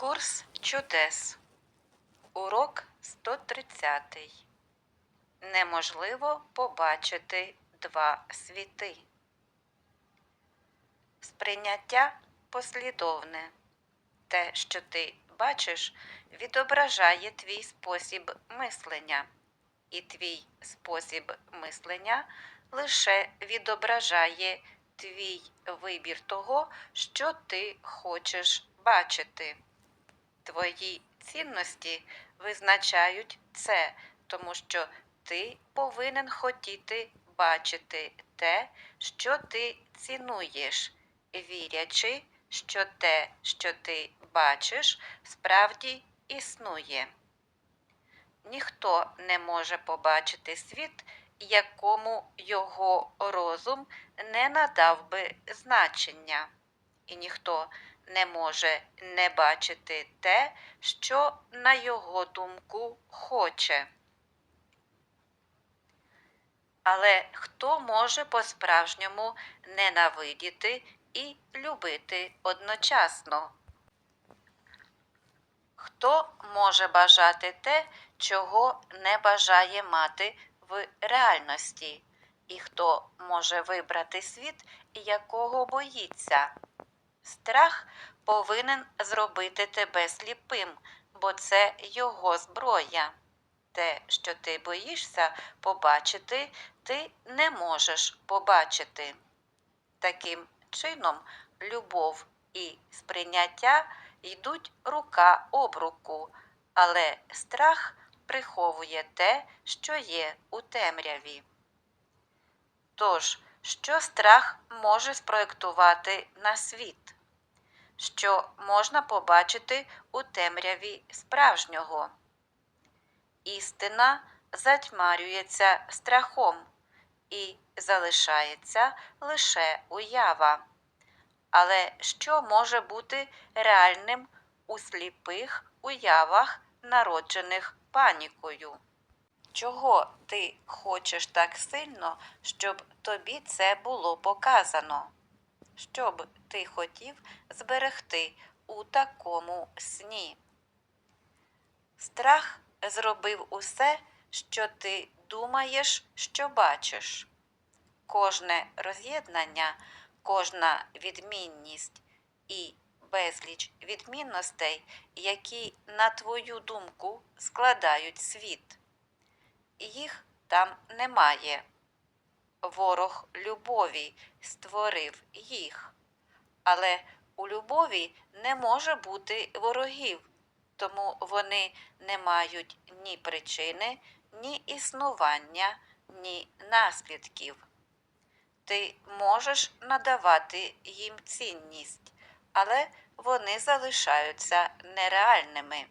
Курс чудес. Урок 130. Неможливо побачити два світи. Сприйняття послідовне. Те, що ти бачиш, відображає твій спосіб мислення, і твій спосіб мислення лише відображає твій вибір того, що ти хочеш бачити. Твої цінності визначають це, тому що ти повинен хотіти бачити те, що ти цінуєш, вірячи, що те, що ти бачиш, справді існує. Ніхто не може побачити світ, якому його розум не надав би значення, і ніхто не може не бачити те, що, на його думку, хоче. Але хто може по-справжньому ненавидіти і любити одночасно? Хто може бажати те, чого не бажає мати в реальності? І хто може вибрати світ, якого боїться? Страх повинен зробити тебе сліпим, бо це його зброя. Те, що ти боїшся побачити, ти не можеш побачити. Таким чином, любов і сприйняття йдуть рука об руку, але страх приховує те, що є у темряві. Тож, що страх може спроєктувати на світ? Що можна побачити у темряві справжнього? Істина затьмарюється страхом і залишається лише уява. Але що може бути реальним у сліпих уявах, народжених панікою? Чого ти хочеш так сильно, щоб тобі це було показано? Що б ти хотів зберегти у такому сні? Страх зробив усе, що ти думаєш, що бачиш. Кожне роз'єднання, кожна відмінність і безліч відмінностей, які, на твою думку, складають світ. Їх там немає. Ворог любові створив їх. Але у любові не може бути ворогів, тому вони не мають ні причини, ні існування, ні наслідків. Ти можеш надавати їм цінність, але вони залишаються нереальними.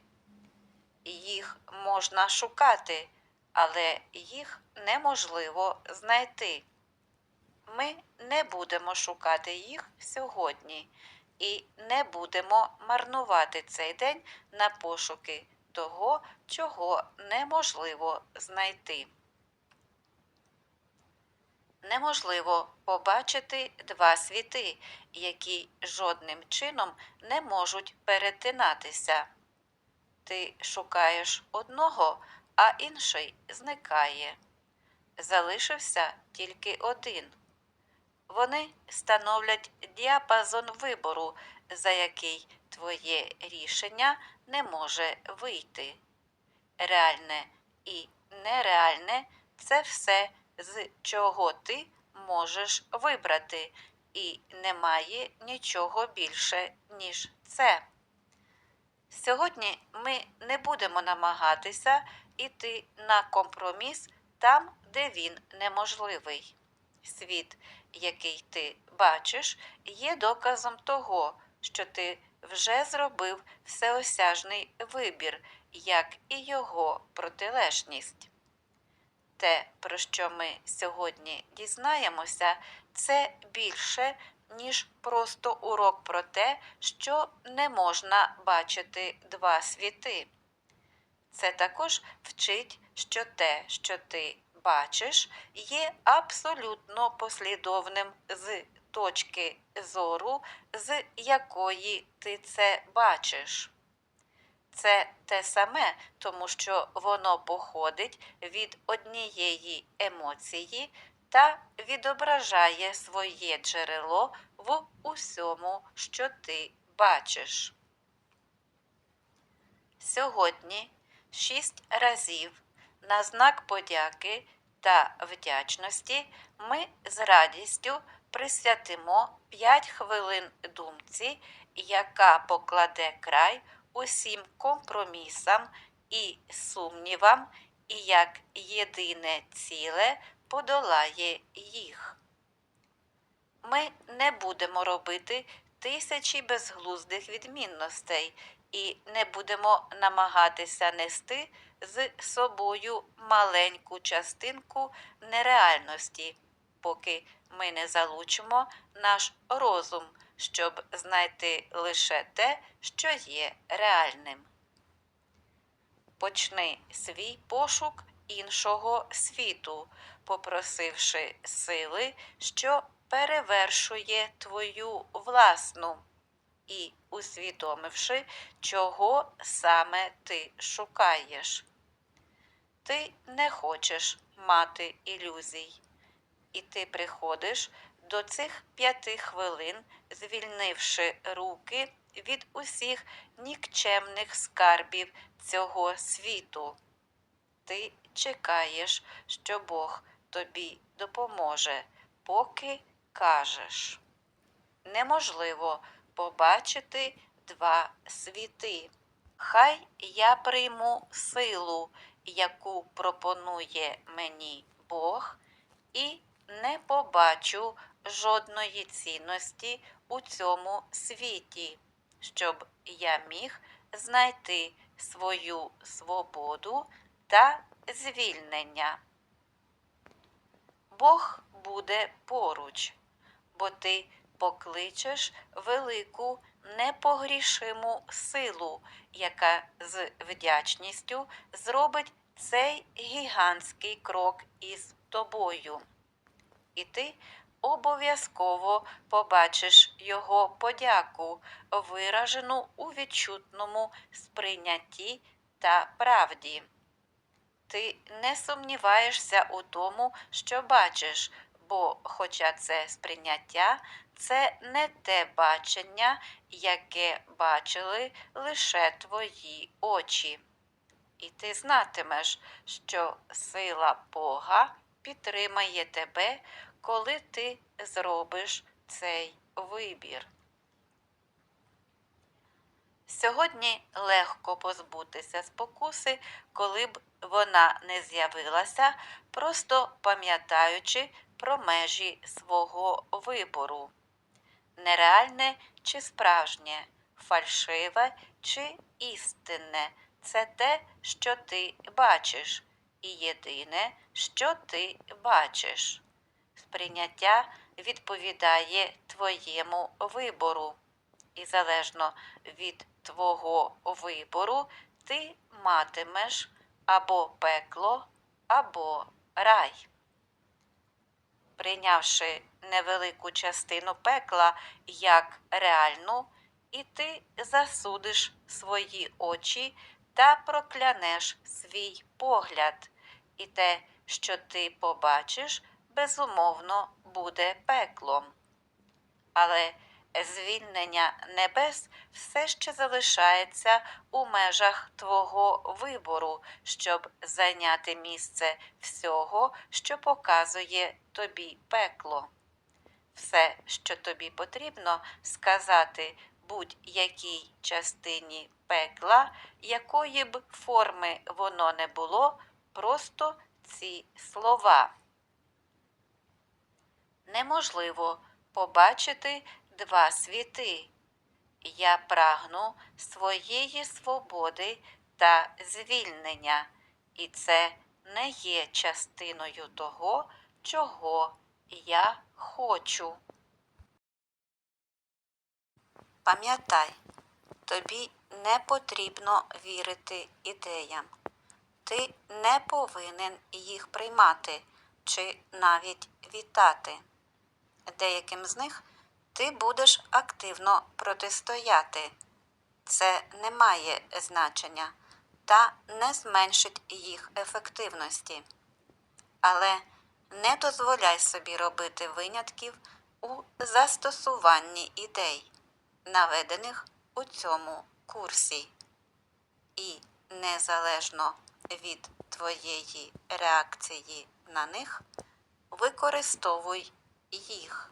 Їх можна шукати, але їх неможливо знайти. Ми не будемо шукати їх сьогодні і не будемо марнувати цей день на пошуки того, чого неможливо знайти. Неможливо побачити два світи, які жодним чином не можуть перетинатися. Ти шукаєш одного, а інший зникає. Залишився тільки один. Вони становлять діапазон вибору, за який твоє рішення не може вийти. Реальне і нереальне це все, з чого ти можеш вибрати, і немає нічого більше, ніж це. Сьогодні ми не будемо намагатися йти на компроміс там, де він неможливий. Світ, який ти бачиш, є доказом того, що ти вже зробив всеосяжний вибір, як і його протилежність. Те, про що ми сьогодні дізнаємося, це більше, ніж просто урок про те, що не можна бачити два світи. Це також вчить, що те, що ти бачиш, є абсолютно послідовним з точки зору, з якої ти це бачиш. це те саме, тому що воно походить від однієї емоції та відображає своє джерело в усьому, що ти бачиш. Сьогодні шість разів на знак подяки та вдячності ми з радістю присвятимо 5 хвилин думці, яка покладе край усім компромісам і сумнівам, і як єдине ціле подолає їх. Ми не будемо робити тисячі безглуздих відмінностей і не будемо намагатися нести з собою маленьку частинку нереальності, поки ми не залучимо наш розум, щоб знайти лише те, що є реальним. Почни свій пошук іншого світу, попросивши сили, що перевершує твою власну, і усвідомивши, чого саме ти шукаєш. Ти не хочеш мати ілюзій, і ти приходиш до цих п'яти хвилин, звільнивши руки від усіх нікчемних скарбів цього світу. Ти чекаєш, що Бог тобі допоможе, поки кажеш. Неможливо побачити два світи. Хай я прийму силу, яку пропонує мені Бог, і не побачу жодної цінності у цьому світі, щоб я міг знайти свою свободу та звільнення. Бог буде поруч, бо ти покличеш велику непогрішиму силу, яка з вдячністю зробить цей гігантський крок із тобою. І ти обов'язково побачиш його подяку, виражену у відчутному сприйнятті та правді. Ти не сумніваєшся у тому, що бачиш, бо, хоча це сприйняття, це не те бачення, яке бачили лише твої очі. І ти знатимеш, що сила Бога підтримає тебе, коли ти зробиш цей вибір. Сьогодні легко позбутися спокуси, коли б вона не з'явилася, просто пам'ятаючи про межі свого вибору. Нереальне чи справжнє, фальшиве чи істинне це те, що ти бачиш, і єдине, що ти бачиш. Сприйняття відповідає твоєму вибору, і залежно від твого вибору ти матимеш або пекло, або рай. Прийнявши невелику частину пекла як реальну, і ти засудиш свої очі та проклянеш свій погляд, і те, що ти побачиш, безумовно буде пеклом. Але звільнення небес все ще залишається у межах твого вибору, щоб зайняти місце всього, що показує тобі пекло. Все, що тобі потрібно сказати будь-якій частині пекла, якої б форми воно не було, просто ці слова. Неможливо побачити два світи. Я прагну своєї свободи та звільнення, і це не є частиною того, чого я хочу. Пам'ятай, тобі не потрібно вірити ідеям. Ти не повинен їх приймати чи навіть вітати. Деяким з них ти будеш активно протистояти. це не має значення та не зменшить їх ефективності. Але не дозволяй собі робити винятків у застосуванні ідей, наведених у цьому курсі. І незалежно від твоєї реакції на них, використовуй їх.